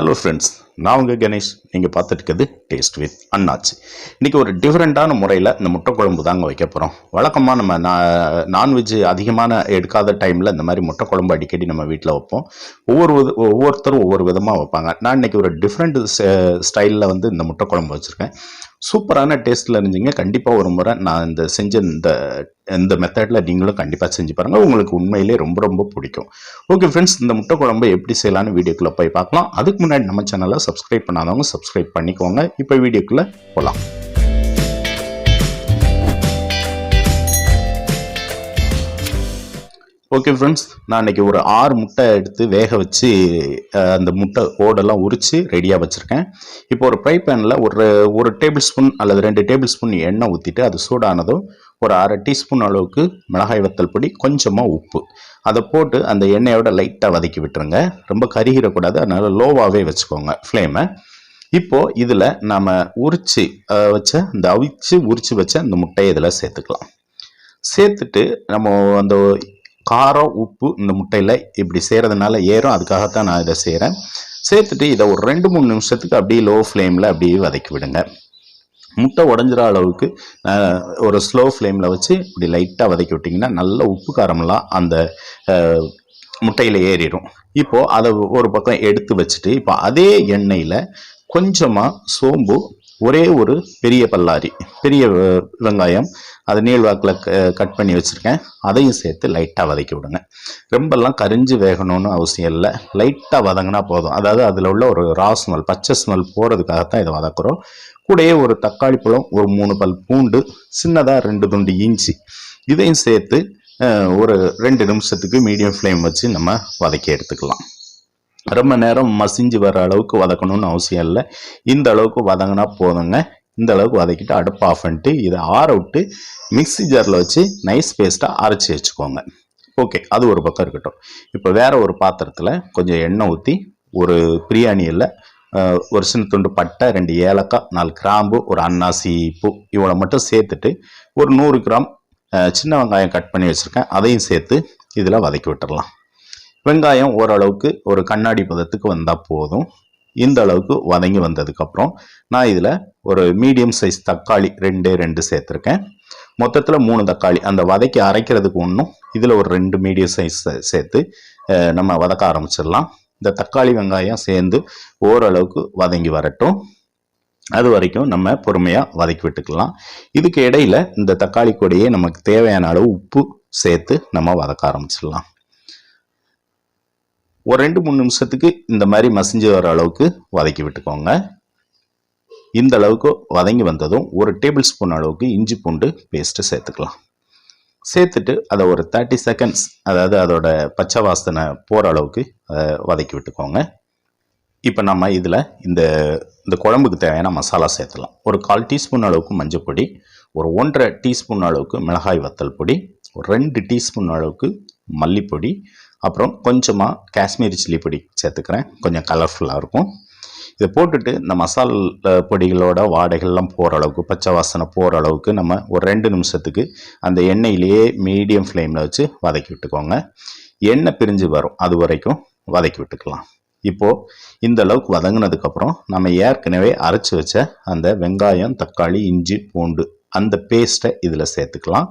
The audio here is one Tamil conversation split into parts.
ஹலோ ஃப்ரெண்ட்ஸ் நான் உங்கள் கணேஷ். நீங்கள் பார்த்துட்டுக்கிறது டேஸ்ட் வித் அண்ணாச்சி. இன்றைக்கி ஒரு டிஃப்ரெண்ட்டான முறையில் இந்த முட்டை குழம்பு தாங்க வைக்க போகிறோம் வழக்கமாக நம்ம நான் நான்வெஜ் அதிகமான எடுக்காத டைமில் இந்த மாதிரி முட்டை குழம்பு அடிக்கடி நம்ம வீட்டில் வைப்போம். ஒவ்வொரு வித- ஒவ்வொருத்தரும் ஒவ்வொரு விதமாக வைப்பாங்க. நான் இன்றைக்கி ஒரு டிஃப்ரெண்ட் ஸ்டைலில் வந்து இந்த முட்டை குழம்பு வச்சுருக்கேன். சூப்பரான டேஸ்ட்டில் இருந்தீங்க. கண்டிப்பாக ஒரு முறை நான் இந்த செஞ்ச இந்த இந்த மெத்தடில் நீங்களும் கண்டிப்பாக செஞ்சு பாருங்கள் உங்களுக்கு உண்மையிலே ரொம்ப ரொம்ப பிடிக்கும். ஓகே ஃப்ரெண்ட்ஸ் இந்த முட்டை குழம்பு எப்படி செய்யலாம்னு வீடியோக்குள்ளே போய் பார்க்கலாம். அதுக்கு முன்னாடி நம்ம சேனலை சப்ஸ்கிரைப் பண்ணாதவங்க சப்ஸ்கிரைப் பண்ணிக்கோங்க. இப்போ வீடியோக்குள்ளே போகலாம் ஓகே ஃப்ரெண்ட்ஸ் நான் இன்றைக்கி ஒரு ஆறு முட்டை எடுத்து வேக வச்சு அந்த முட்டை ஓடெல்லாம் உரித்து ரெடியாக வச்சுருக்கேன். இப்போ ஒரு ஃப்ரை பேனில் ஒரு ஒரு டேபிள் ஸ்பூன் அல்லது ரெண்டு டேபிள் ஸ்பூன் எண்ணெய் ஊற்றிட்டு அது சூடானதும் ஒரு அரை டீஸ்பூன் அளவுக்கு மிளகாய் வத்தல் பொடி கொஞ்சமாக உப்பு. அதை போட்டு அந்த எண்ணெயோட லைட்டாக வதக்கி விட்டுருங்க. ரொம்ப கருகிடக்கூடாது. அதனால் லோவாகவே வச்சுக்கோங்க ஃப்ளேமை இப்போது இதில் நாம் உரித்து வச்ச இந்த அவிச்சு உரித்து வச்ச அந்த முட்டையை இதில் சேர்த்துக்கலாம். சேர்த்துட்டு நம்ம அந்த காரம் உப்பு இந்த முட்டையில் இப்படி செய்கிறதுனால ஏறும். அதுக்காகத்தான் நான் இதை செய்கிறேன் சேர்த்துட்டு இதை ஒரு ரெண்டு மூணு நிமிஷத்துக்கு அப்படியே லோ ஃப்ளேமில் அப்படியே வதக்கி விடுங்க. முட்டை உடஞ்சிற அளவுக்கு ஒரு ஸ்லோ ஃப்ளேமில் வச்சு இப்படி லைட்டாக வதக்கி விட்டிங்கன்னா நல்ல உப்பு காரமெல்லாம் அந்த முட்டையில் ஏறிடும். இப்போது அதை ஒரு பக்கம் எடுத்து வச்சுட்டு இப்போ அதே எண்ணெயில் கொஞ்சமாக சோம்பு ஒரே ஒரு பெரிய பல்லாரி பெரிய அஹ், வெங்காயம். அது நீள்வாக்கில் கட் பண்ணி வச்சுருக்கேன். அதையும் சேர்த்து லைட்டாக வதக்கி விடுங்க. ரொம்பலாம் கரிஞ்சு வேகணும்னு அவசியம் இல்லை. லைட்டாக வதங்கினா போதும். அதாவது அதில் உள்ள ஒரு ரா ஸ்மெல் பச்சை ஸ்மெல் போகிறதுக்காகத்தான் இதை வதக்குறோம். கூடயே ஒரு தக்காளி பழம் ஒரு மூணு பல் பூண்டு சின்னதாக ரெண்டு துண்டு இஞ்சி. இதையும் சேர்த்து ஒரு ரெண்டு நிமிஷத்துக்கு மீடியம் ஃப்ளேம் வச்சு நம்ம வதக்கி எடுத்துக்கலாம். ரொம்ப நேரம் மசிஞ்சு வர அளவுக்கு வதக்கணும்னு அவசியம் இல்லை. இந்த அளவுக்கு வதங்கினா போதுங்க. இந்த அளவுக்கு வதக்கிட்டு அடுப்பு ஆஃப் பண்ணிட்டு இதை ஆற விட்டு மிக்ஸி ஜாரில் வச்சு நைஸ் பேஸ்ட்டாக அரைச்சி வச்சுக்கோங்க. ஓகே அது ஒரு பக்கம் இருக்கட்டும். இப்போ வேற ஒரு பாத்திரத்தில் கொஞ்சம் எண்ணெய் ஊற்றி ஒரு பிரியாணியில் ஒரு சின்ன துண்டு பட்டை ரெண்டு ஏலக்காய் நாலு கிராம்பு ஒரு அன்னாசி பூ இவ்வளோ மட்டும் சேர்த்துட்டு ஒரு நூறு கிராம் சின்ன வெங்காயம் கட் பண்ணி வச்சுருக்கேன். அதையும் சேர்த்து இதில் வதக்கி விட்டுடலாம் வெங்காயம் ஓரளவுக்கு ஒரு கண்ணாடி பதத்துக்கு வந்தால் போதும். இந்த அளவுக்கு வதங்கி வந்ததுக்கப்புறம் நான் இதில் ஒரு மீடியம் சைஸ் தக்காளி ரெண்டே ரெண்டு சேர்த்துருக்கேன். மொத்தத்தில் மூணு தக்காளி. அந்த வதக்கி அரைக்கிறதுக்கு ஒன்றும் இதில் ஒரு ரெண்டு மீடியம் சைஸ் சேர்த்து நம்ம வதக்க ஆரம்பிச்சிடலாம். இந்த தக்காளி வெங்காயம் சேர்ந்து ஓரளவுக்கு வதங்கி வரட்டும். அது வரைக்கும் நம்ம பொறுமையாக வதக்கி விட்டுக்கலாம். இதுக்கு இடையில இந்த தக்காளி கூடயே நமக்கு தேவையான அளவு உப்பு சேர்த்து நம்ம வதக்க ஆரம்பிச்சிடலாம். ஒரு ரெண்டு மூணு நிமிஷத்துக்கு இந்த மாதிரி மசிஞ்சு வர அளவுக்கு வதக்கி விட்டுக்கோங்க. இந்த அளவுக்கு வதங்கி வந்ததும் ஒரு டேபிள் ஸ்பூன் அளவுக்கு இஞ்சி பூண்டு பேஸ்ட்டு சேர்த்துக்கலாம். சேர்த்துட்டு அதை ஒரு தேர்ட்டி செகண்ட்ஸ் அதாவது அதோட பச்சை வாசனை போகிற அளவுக்கு அதை வதக்கி விட்டுக்கோங்க. இப்போ நம்ம இதில் இந்த இந்த குழம்புக்கு தேவையான மசாலா சேர்த்துலாம். ஒரு கால் டீஸ்பூன் அளவுக்கு மஞ்சள் பொடி ஒரு ஒன்றரை டீஸ்பூன் அளவுக்கு மிளகாய் வத்தல் பொடி ஒரு ரெண்டு டீஸ்பூன் அளவுக்கு மல்லிப்பொடி அப்புறம் கொஞ்சமாக காஷ்மீரி சில்லி பொடி சேர்த்துக்கிறேன். கொஞ்சம் கலர்ஃபுல்லாக இருக்கும். இதை போட்டுட்டு இந்த மசால் பொடிகளோட வாடைகள்லாம் போகிற அளவுக்கு பச்சை வாசனை போகிற அளவுக்கு நம்ம ஒரு ரெண்டு நிமிஷத்துக்கு அந்த எண்ணெயிலேயே மீடியம் ஃப்ளேமில் வச்சு வதக்கி விட்டுக்கோங்க. எண்ணெய் பிரிஞ்சு வரும். அது வரைக்கும் வதக்கி விட்டுக்கலாம். இப்போது இந்த அளவுக்கு வதங்கினதுக்கப்புறம் நம்ம ஏற்கனவே அரைச்சி வச்ச அந்த வெங்காயம் தக்காளி இஞ்சி பூண்டு அந்த பேஸ்ட்டை இதில் சேர்த்துக்கலாம்.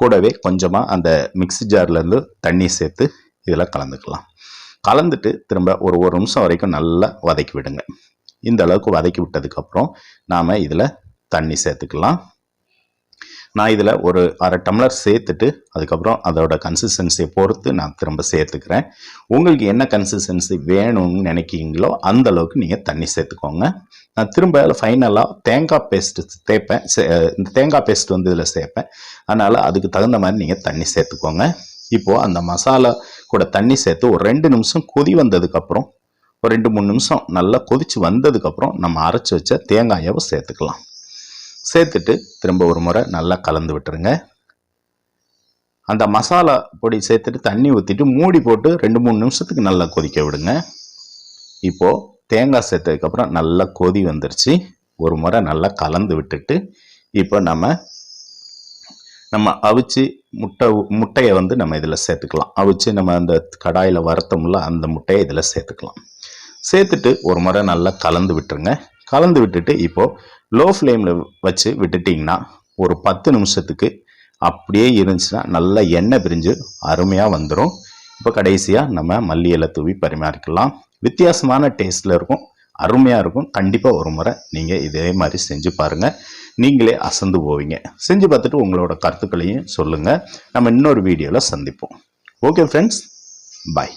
கூடவே கொஞ்சமாக அந்த மிக்ஸி ஜார்லேருந்து தண்ணி சேர்த்து இதில் கலந்துக்கலாம். கலந்துட்டு திரும்ப ஒரு ஒரு நிமிஷம் வரைக்கும் நல்லா வதக்கி விடுங்க. இந்த அளவுக்கு வதக்கி விட்டதுக்கப்புறம் நாம் இதில் தண்ணி சேர்த்துக்கலாம். நான் இதில் ஒரு அரை டம்ளர் சேர்த்துட்டு அதுக்கப்புறம் அதோட கன்சிஸ்டன்சியை பொறுத்து நான் திரும்ப சேர்த்துக்கிறேன். உங்களுக்கு என்ன கன்சிஸ்டன்சி வேணும்னு நினைக்கிறீங்களோ அந்த அளவுக்கு நீங்கள் தண்ணி சேர்த்துக்கோங்க. நான் திரும்ப ஃபைனலாக தேங்காய் பேஸ்ட் தேய்ப்பேன். இந்த தேங்காய் பேஸ்ட் வந்து இதில் சேர்ப்பேன். அதனால் அதுக்கு தகுந்த மாதிரி நீங்கள் தண்ணி சேர்த்துக்கோங்க. இப்போது அந்த மசாலா கூட தண்ணி சேர்த்து ஒரு ரெண்டு நிமிஷம் கொதி வந்ததுக்கப்புறம் ஒரு ரெண்டு மூணு நிமிஷம் நல்லா கொதித்து வந்ததுக்கப்புறம் நம்ம அரைச்சி வச்ச தேங்காயை சேர்த்துக்கலாம். சேர்த்துட்டு திரும்ப ஒரு முறை நல்லா கலந்து விட்டுருங்க. அந்த மசாலா பொடி சேர்த்துட்டு தண்ணி ஊற்றிட்டு மூடி போட்டு ரெண்டு மூணு நிமிஷத்துக்கு நல்லா கொதிக்க விடுங்க. இப்போது தேங்காய் சேர்த்ததுக்கப்புறம் நல்லா கொதி வந்துருச்சு. ஒரு முறை நல்லா கலந்து விட்டுட்டு இப்போ நம்ம நம்ம அவிச்சு முட்டை முட்டையை வந்து நம்ம இதில் சேர்த்துக்கலாம். அவிச்சு நம்ம அந்த கடாயில் வறுத்தோம்ல அந்த முட்டையை இதில் சேர்த்துக்கலாம். சேர்த்துட்டு ஒரு முறை நல்லா கலந்து விட்டுருங்க. கலந்து விட்டுட்டு இப்போது லோ ஃப்ளேமில் வச்சு விட்டுட்டிங்கன்னா ஒரு பத்து நிமிஷத்துக்கு அப்படியே இருந்துச்சுன்னா நல்லா எண்ணெய் பிரிஞ்சு அருமையாக வந்துடும் இப்போ கடைசியாக நம்ம மல்லி இலை தூவி பரிமாறிக்கலாம். வித்தியாசமான டேஸ்ட்டில் இருக்கும். அருமையாக இருக்கும். கண்டிப்பாக ஒரு முறை நீங்கள் இதே மாதிரி செஞ்சு பாருங்கள் நீங்களே அசந்து போவீங்க. செஞ்சு பார்த்துட்டு உங்களோட கருத்துக்களையும் சொல்லுங்கள் நம்ம இன்னொரு வீடியோவில் சந்திப்போம். Okay friends bye